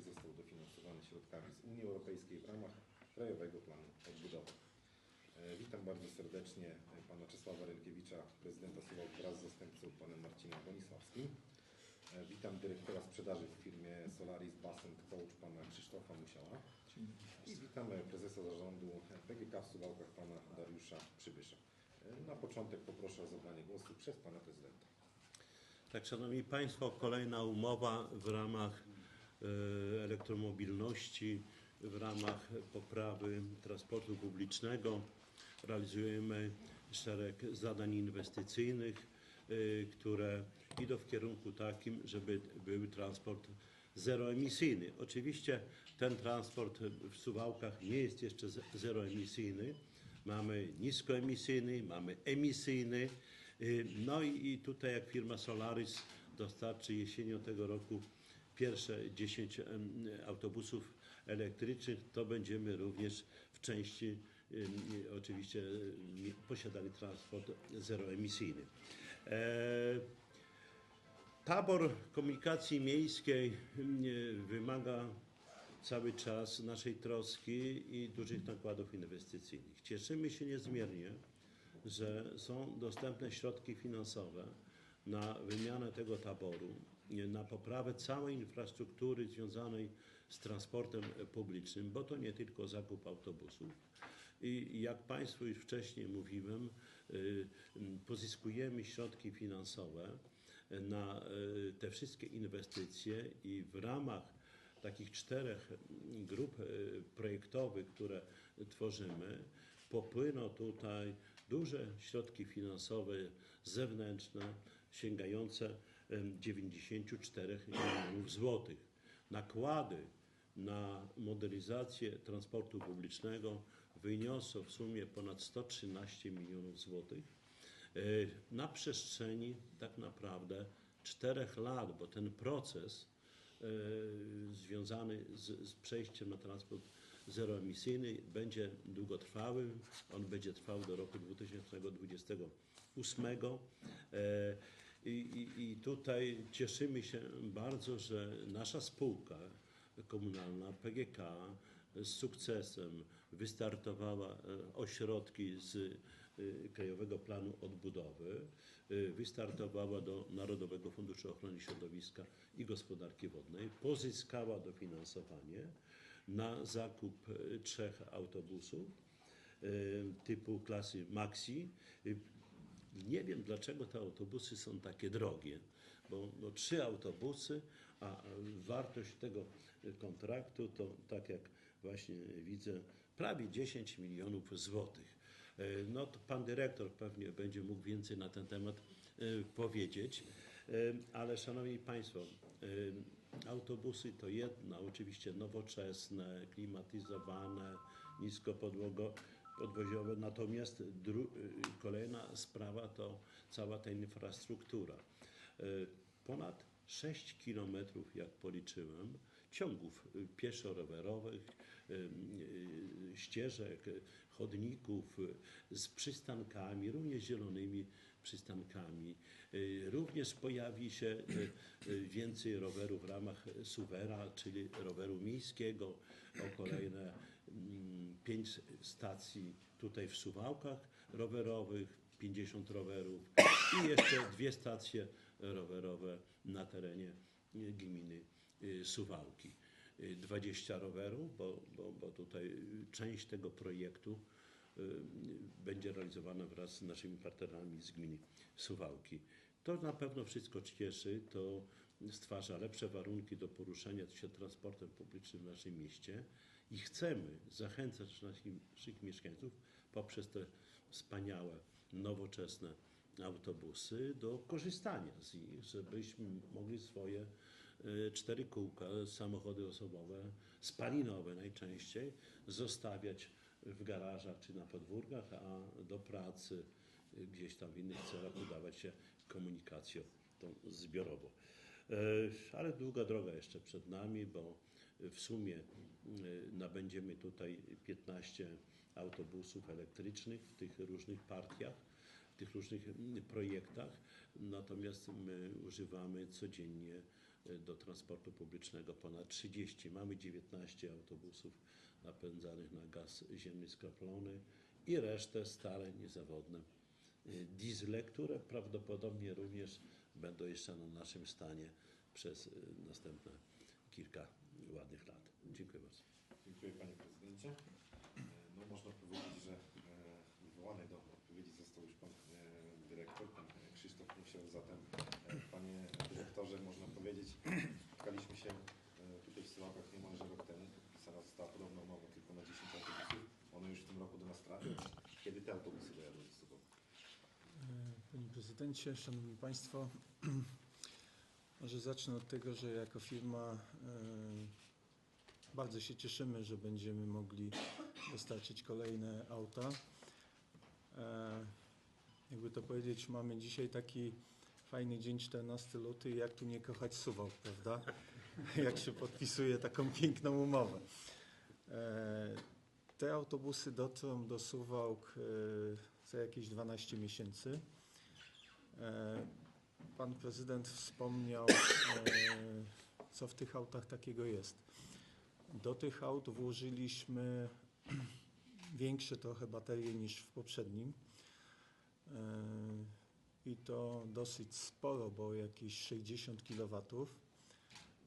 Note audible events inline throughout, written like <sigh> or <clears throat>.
2023 został dofinansowany środkami z Unii Europejskiej w ramach Krajowego Planu Odbudowy. E, witam bardzo serdecznie e, pana Czesława Rylkiewicza, prezydenta Suwałk wraz z zastępcą panem Marcinem Bonisławskim. E, witam dyrektora sprzedaży w firmie Solaris Basent Coach pana Krzysztofa Musiała i witam prezesa zarządu PGK w Suwałkach pana Dariusza Przybysza. Na początek poproszę o zabranie głosu przez pana prezydenta. Tak, Szanowni Państwo, kolejna umowa w ramach elektromobilności, w ramach poprawy transportu publicznego. Realizujemy szereg zadań inwestycyjnych, e, które idą w kierunku takim, żeby był transport zeroemisyjny. Oczywiście ten transport w Suwałkach nie jest jeszcze ze- zeroemisyjny. Mamy niskoemisyjny, mamy emisyjny. Y, No i tutaj jak firma Solaris dostarczy jesienią tego roku pierwsze 10 em, autobusów elektrycznych, to będziemy również w części oczywiście posiadali transport zeroemisyjny. E, Tabor komunikacji miejskiej wymaga cały czas naszej troski i dużych nakładów inwestycyjnych. Cieszymy się niezmiernie, że są dostępne środki finansowe na wymianę tego taboru, na poprawę całej infrastruktury związanej z transportem publicznym, bo to nie tylko zakup autobusów. I jak Państwu już wcześniej mówiłem, y, pozyskujemy środki finansowe na y, te wszystkie inwestycje i w ramach takich czterech grup y, projektowych, które tworzymy, popłyną tutaj duże środki finansowe zewnętrzne sięgające 94 milionów złotych. Nakłady na modernizację transportu publicznego wyniosą w sumie ponad 113 milionów złotych e, na przestrzeni tak naprawdę czterech lat, bo ten proces e, związany z, z przejściem na transport zeroemisyjny będzie długotrwały. On będzie trwał do roku 2028. I, i, I tutaj cieszymy się bardzo, że nasza spółka komunalna PGK z sukcesem wystartowała e, ośrodki z e, Krajowego Planu Odbudowy, e, wystartowała do Narodowego Funduszu Ochrony Środowiska i Gospodarki Wodnej, pozyskała dofinansowanie na zakup trzech autobusów typu klasy Maxi. E, Nie wiem dlaczego te autobusy są takie drogie, bo, bo trzy autobusy, a wartość tego kontraktu to tak jak właśnie widzę prawie 10 milionów złotych. E, No to pan dyrektor pewnie będzie mógł więcej na ten temat e, powiedzieć, E, ale szanowni państwo, e, autobusy to jedno, oczywiście nowoczesne, klimatyzowane, niskopodłogo podwoziowe. Natomiast y, kolejna sprawa to cała ta infrastruktura. Y, Ponad 6 kilometrów, jak policzyłem, ciągów y, pieszo-rowerowych, ścieżek, chodników z przystankami, również zielonymi przystankami. Y, Również pojawi się y, y, więcej rowerów w ramach Suwera, czyli roweru miejskiego, o kolejne mm, pięć stacji tutaj w Suwałkach rowerowych, 50 rowerów i jeszcze dwie stacje rowerowe na terenie gminy Suwałki. Y, 20 rowerów, bo, bo, bo tutaj część tego projektu będzie realizowana wraz z naszymi partnerami z gminy Suwałki. To na pewno wszystko cieszy, to stwarza lepsze warunki do poruszania się transportem publicznym w naszym mieście i chcemy zachęcać naszych, naszych mieszkańców poprzez te wspaniałe, nowoczesne autobusy do korzystania z nich, żebyśmy mogli swoje e, cztery kółka, samochody osobowe, spalinowe najczęściej, zostawiać w garażach czy na podwórkach, a do pracy gdzieś tam w innych celach udawać się komunikacją tą zbiorową. E, Ale długa droga jeszcze przed nami, bo w sumie y, nabędziemy tutaj 15 autobusów elektrycznych w tych różnych partiach, w tych różnych mm, projektach. Natomiast my używamy codziennie y, do transportu publicznego ponad 30. Mamy 19 autobusów napędzanych na gaz ziemny skroplony i resztę stare, niezawodne y, diesle, które prawdopodobnie również będą jeszcze na naszym stanie przez y, następne kilka ładnych lat. Dziękuję bardzo. Dziękuję Panie Prezydencie. E, No można powiedzieć, że wywołany do odpowiedzi został już Pan Dyrektor, Pan Krzysztof Musiał. Zatem Panie Dyrektorze, można powiedzieć, <clears throat> spotkaliśmy się tutaj w Suwałkach niemalże rok temu. Została podobna umowa tylko na 10 autobusów. One już w tym roku do nas trafią. Kiedy te autobusy dojadą do Suwałk? E, Panie Prezydencie, Szanowni Państwo, <clears throat> może zacznę od tego, że jako firma e, bardzo się cieszymy, że będziemy mogli dostarczyć kolejne auta. E, Jakby to powiedzieć, mamy dzisiaj taki fajny dzień 14 luty, jak tu nie kochać Suwałk, prawda? <laughs> Jak się podpisuje taką piękną umowę. E, Te autobusy dotrą do Suwałk e, za jakieś 12 miesięcy. E, Pan prezydent wspomniał, co w tych autach takiego jest. Do tych aut włożyliśmy <clears throat> większe trochę baterie niż w poprzednim. I to dosyć sporo, bo jakieś 60 kW.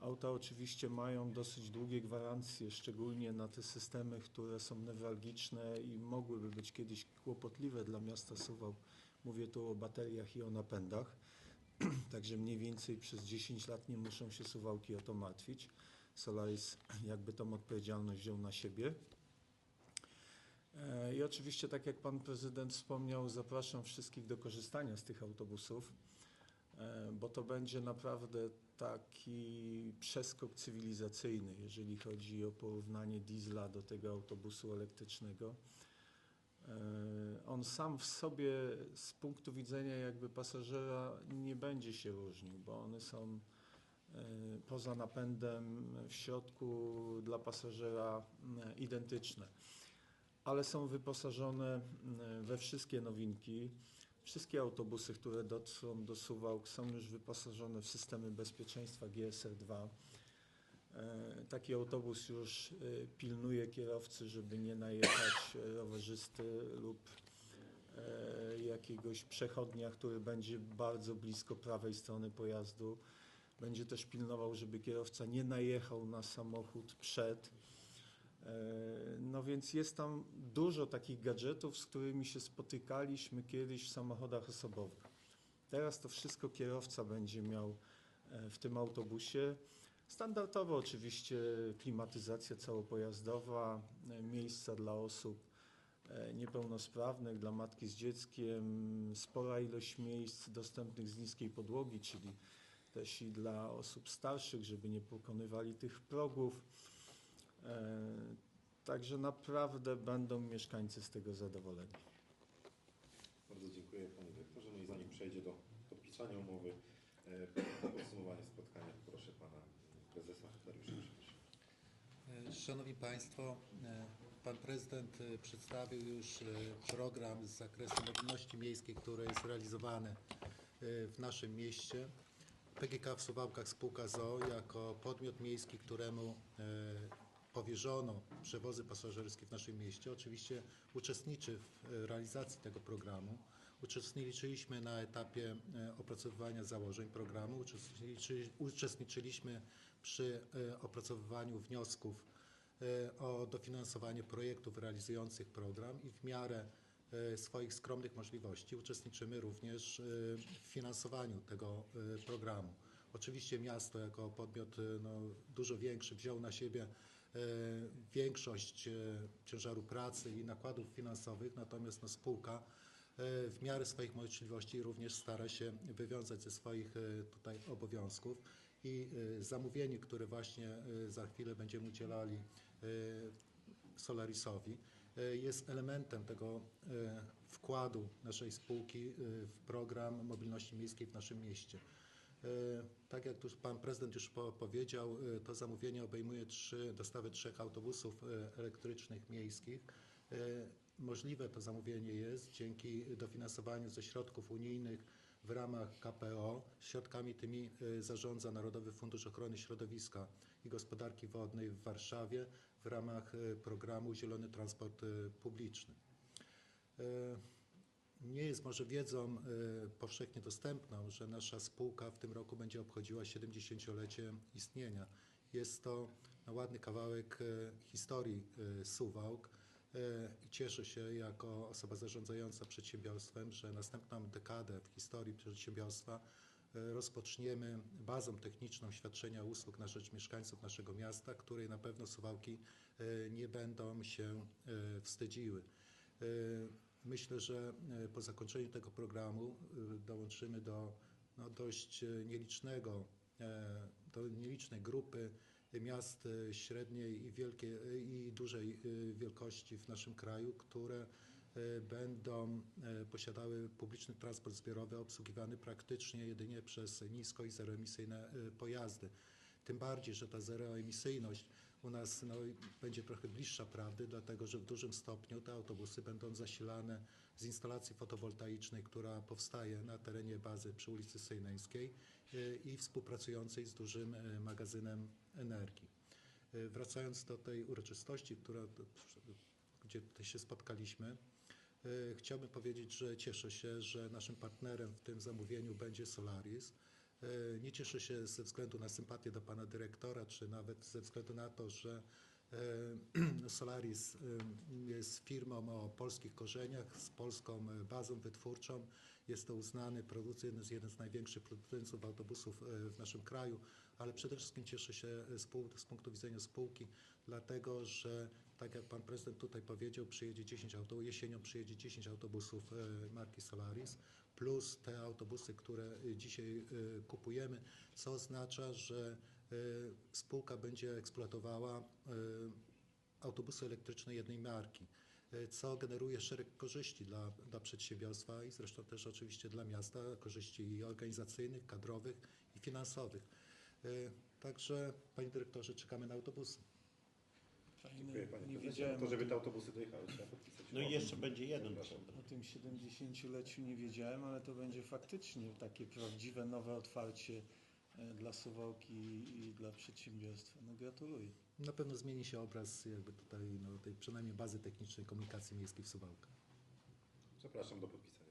Auta oczywiście mają dosyć długie gwarancje, szczególnie na te systemy, które są newralgiczne i mogłyby być kiedyś kłopotliwe dla miasta Suwałk. Mówię tu o bateriach i o napędach. <clears throat> Także mniej więcej przez 10 lat nie muszą się Suwałki o to martwić. Solaris jakby tą odpowiedzialność wziął na siebie. E, I oczywiście, tak jak pan prezydent wspomniał, zapraszam wszystkich do korzystania z tych autobusów, bo to będzie naprawdę taki przeskok cywilizacyjny, jeżeli chodzi o porównanie diesla do tego autobusu elektrycznego. E, On sam w sobie z punktu widzenia jakby pasażera nie będzie się różnił, bo one są e, poza napędem w środku dla pasażera identyczne, ale są wyposażone we wszystkie nowinki. Wszystkie autobusy, które dotrą do Suwałk są już wyposażone w systemy bezpieczeństwa GSR-2. E, Taki autobus już e, pilnuje kierowcy, żeby nie najechać e, rowerzysty lub jakiegoś przechodnia, który będzie bardzo blisko prawej strony pojazdu. Będzie też pilnował, żeby kierowca nie najechał na samochód przed. E, No więc jest tam dużo takich gadżetów, z którymi się spotykaliśmy kiedyś w samochodach osobowych. Teraz to wszystko kierowca będzie miał e, w tym autobusie. Standardowo oczywiście klimatyzacja całopojazdowa, e, miejsca dla osób niepełnosprawnych, dla matki z dzieckiem, spora ilość miejsc dostępnych z niskiej podłogi, czyli też i dla osób starszych, żeby nie pokonywali tych progów. E, Także naprawdę będą mieszkańcy z tego zadowoleni. Bardzo dziękuję Panie Dyrektorze. No i zanim przejdzie do podpisania umowy, e, podsumowanie spotkania, proszę Pana Prezesa Dariusza Przemysza. E, Szanowni Państwo, Pan Prezydent przedstawił już program z zakresu mobilności miejskiej, który jest realizowany w naszym mieście. PGK w Suwałkach Spółka ZOO jako podmiot miejski, któremu powierzono przewozy pasażerskie w naszym mieście, oczywiście uczestniczy w e, realizacji tego programu. Uczestniczyliśmy na etapie e, opracowywania założeń programu, uczestniczy, uczestniczyliśmy przy e, opracowywaniu wniosków o dofinansowanie projektów realizujących program i w miarę swoich skromnych możliwości uczestniczymy również w finansowaniu tego programu. Oczywiście miasto jako podmiot no, dużo większy wziął na siebie większość e, ciężaru pracy i nakładów finansowych, natomiast no, spółka e, w miarę swoich możliwości również stara się wywiązać ze swoich e, tutaj obowiązków i e, zamówienie, które właśnie e, za chwilę będziemy udzielali e, Solarisowi, e, jest elementem tego e, wkładu naszej spółki e, w program mobilności miejskiej w naszym mieście. E, Tak jak już Pan Prezydent już po- powiedział, e, to zamówienie obejmuje trzy, dostawę trzech autobusów e, elektrycznych miejskich. Możliwe to zamówienie jest dzięki dofinansowaniu ze środków unijnych w ramach KPO. Środkami tymi zarządza Narodowy Fundusz Ochrony Środowiska i Gospodarki Wodnej w Warszawie w ramach programu Zielony Transport Publiczny. Nie jest może wiedzą e, powszechnie dostępną, że nasza spółka w tym roku będzie obchodziła 70-lecie istnienia. Jest to no, ładny kawałek e, historii e, Suwałk i cieszę się jako osoba zarządzająca przedsiębiorstwem, że następną dekadę w historii przedsiębiorstwa rozpoczniemy bazą techniczną świadczenia usług na rzecz mieszkańców naszego miasta, której na pewno Suwałki nie będą się wstydziły. Myślę, że e, po zakończeniu tego programu e, dołączymy do no, dość e, nielicznego, do nielicznej grupy miast średniej i wielkiej i dużej wielkości w naszym kraju, które będą posiadały publiczny transport zbiorowy obsługiwany praktycznie jedynie przez nisko i zeroemisyjne pojazdy. Tym bardziej, że ta zeroemisyjność u nas no, będzie trochę bliższa prawdy, dlatego że w dużym stopniu te autobusy będą zasilane z instalacji fotowoltaicznej, która powstaje na terenie bazy przy ulicy Sejneńskiej e, i współpracującej z dużym e, magazynem energii. E, Wracając do tej uroczystości, która, gdzie tutaj się spotkaliśmy, chciałbym powiedzieć, że cieszę się, że naszym partnerem w tym zamówieniu będzie Solaris. E, Nie cieszę się ze względu na sympatię do pana dyrektora, czy nawet ze względu na to, że e, <clears throat> Solaris e, jest firmą o polskich korzeniach, z polską bazą wytwórczą. Jest to uznany producent, jeden z największych producentów autobusów w naszym kraju, ale przede wszystkim cieszę się z punktu widzenia spółki, dlatego że, tak jak pan prezydent tutaj powiedział, przyjedzie 10 autobusów, jesienią przyjedzie 10 autobusów e, marki Solaris, plus te autobusy, które e, dzisiaj e, kupujemy, co oznacza, że spółka będzie eksploatowała autobusy elektryczne jednej marki, co generuje szereg korzyści dla, dla przedsiębiorstwa i zresztą też oczywiście dla miasta, korzyści organizacyjnych, kadrowych i finansowych. Także, panie dyrektorze, czekamy na autobusy. Dziękuję Panie nie Prezesie. wiedziałem To, żeby te autobusy dojechały, trzeba podpisać. No i jeszcze będzie jeden. O tym 70-leciu nie wiedziałem, ale to będzie faktycznie takie prawdziwe nowe otwarcie e, dla Suwałki i dla przedsiębiorstwa. No gratuluję. Na pewno zmieni się obraz jakby tutaj no, tej przynajmniej bazy technicznej komunikacji miejskiej w Suwałkach. Zapraszam do podpisania.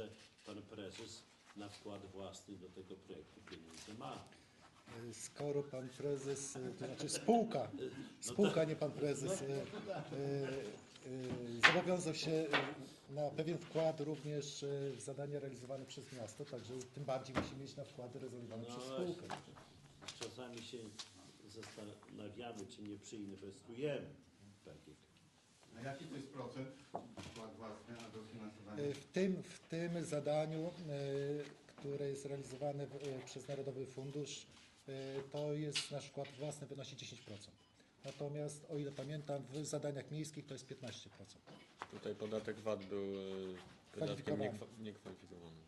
Że pan prezes na wkład własny do tego projektu pieniądze ma. Skoro pan prezes, e, to znaczy spółka, spółka, nie pan prezes, e, e, e, zobowiązał się na pewien wkład również w zadania realizowane przez miasto, także tym bardziej musi mieć na wkłady realizowane No przez właśnie. spółkę. Czasami się zastanawiamy, czy nie przyinwestujemy. Takie. A jaki to jest procent wkład własny na dofinansowanie? W tym, w tym zadaniu, e, które jest realizowane e, przez Narodowy Fundusz, e, to jest nasz wkład własny wynosi 10%. Natomiast o ile pamiętam, w zadaniach miejskich to jest 15%. Tutaj podatek VAT był niekwa- niekwalifikowanym.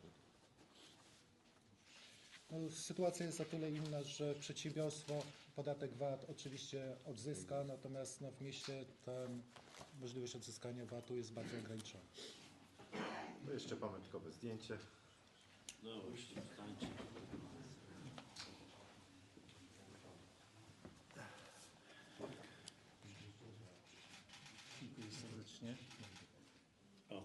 No, sytuacja jest o tyle inna, że przedsiębiorstwo podatek VAT oczywiście odzyska, natomiast no, w mieście ta możliwość odzyskania VAT-u jest bardzo ograniczona. To jeszcze pamiątkowe zdjęcie. No właśnie, wstańcie. Dziękuję serdecznie. O,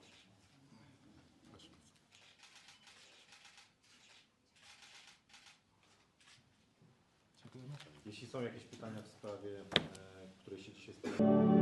Dziękujemy. Jeśli są jakieś pytania w sprawie, e, której się dzisiaj spotkaliśmy,